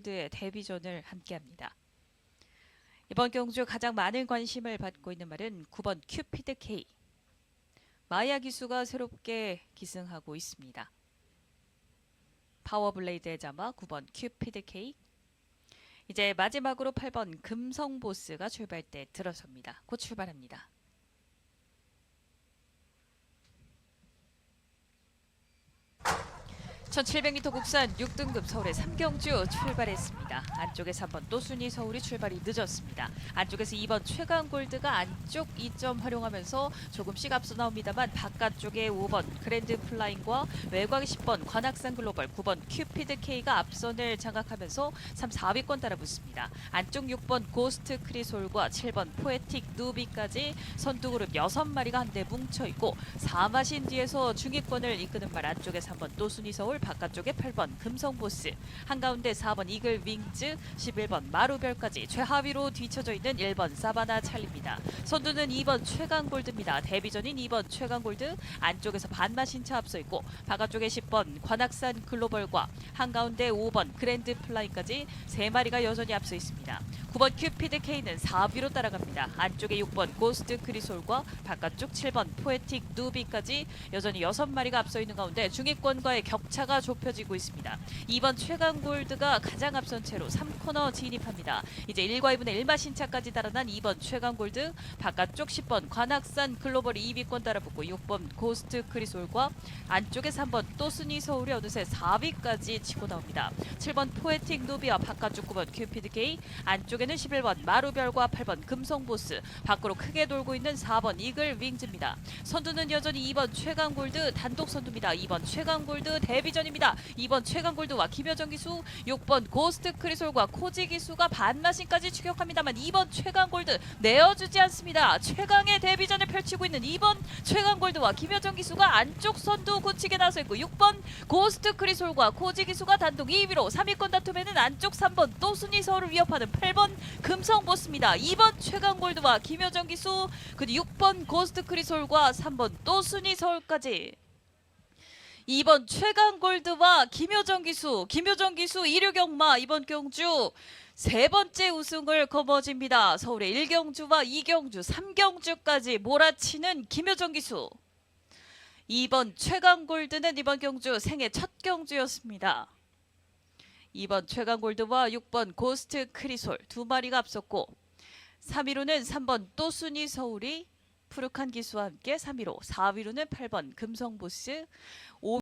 최강골드의 데뷔전을 함께합니다. 이번 경주 가장 많은 관심을 받고 있는 말은 9번 큐피드 K. 마야 기수가 새롭게 기승하고 있습니다. 파워블레이드의 자마 9번 큐피드 K. 이제 마지막으로 8번 금성 보스가 출발대 들어섭니다. 곧 출발합니다. (1700m) 국산 6등급 서울의 삼경주 출발했습니다. 안쪽에서 한번 또순이 서울이 출발이 늦었습니다. 안쪽에서 2번 최강골드가 안쪽 2점 활용하면서 조금씩 앞서 나옵니다만 바깥쪽에 5번 그랜드 플라잉과 외곽 10번 관악산 글로벌 9번 큐피드 K가 앞선을 장악하면서 3, 4위권 따라붙습니다. 안쪽 6번 고스트 크리솔과 7번 포에틱 누비까지 선두 그룹 6마리가 한데 뭉쳐 있고 4마신 뒤에서 중위권을 이끄는 말 안쪽에서 3번 또순이 서울 바깥쪽에 8번 금성보스 한가운데 4번 이글 윙즈 11번 마루별까지 최하위로 뒤쳐져 있는 1번 사바나 찰리입니다. 선두는 2번 최강골드입니다. 데뷔전인 2번 최강골드 안쪽에서 반마신 차 앞서 있고 바깥쪽에 10번 관악산 글로벌과 한가운데 5번 그랜드 플라잉까지 3마리가 여전히 앞서 있습니다. 9번 큐피드 K는 4위로 따라갑니다. 안쪽에 6번 고스트 크리솔과 바깥쪽 7번 포에틱 누비까지 여전히 6마리가 앞서 있는 가운데 중위권과의 격차가 좁혀지고 있습니다. 2번 최강 골드가 가장 앞선 채로 3코너 진입합니다. 이제 1과 2분의 1마 신차까지 달아난 2번 최강 골드 바깥쪽 10번 관악산 글로벌이 2위권 따라붙고 6번 고스트 크리솔과 안쪽에 3번 또순이 서울이 어느새 4위까지 치고 나옵니다. 7번 포에틱 누비와 바깥쪽 9번 큐피드 K 안쪽 에는 11번 마루별과 8번 금성보스 밖으로 크게 돌고 있는 4번 이글 윙즈입니다. 선두는 여전히 2번 최강골드 단독 선두입니다. 2번 최강골드 데뷔전입니다. 2번 최강골드와 김여정 기수 6번 고스트 크리솔과 코지 기수가 반마신까지 추격합니다만 2번 최강골드 내어주지 않습니다. 최강의 데뷔전을 펼치고 있는 2번 최강골드와 김여정 기수가 안쪽 선두 굳히게 나서 있고 6번 고스트 크리솔과 코지 기수가 단독 2위로 3위권 다툼에는 안쪽 3번 또순이 서울을 위협하는 8번 금성보스입니다. 2번 최강골드와 김여정 기수 그리고 6번 고스트 크리솔과 3번 또순이 서울까지 2번 최강골드와 김효정 기수, 김효정 기수 1류 경마 이번 경주 세 번째 우승을 거머쥡니다. 서울의 1경주와 2경주, 3경주까지 몰아치는 김효정 기수. 2번 최강골드는 이번 경주 생애 첫 경주였습니다. 2번 최강 골드와 6번 고스트 크리솔 두 마리가 앞섰고 3위로는 3번 또순이 서울이 푸르칸 기수와 함께 3위로 4위로는 8번 금성보스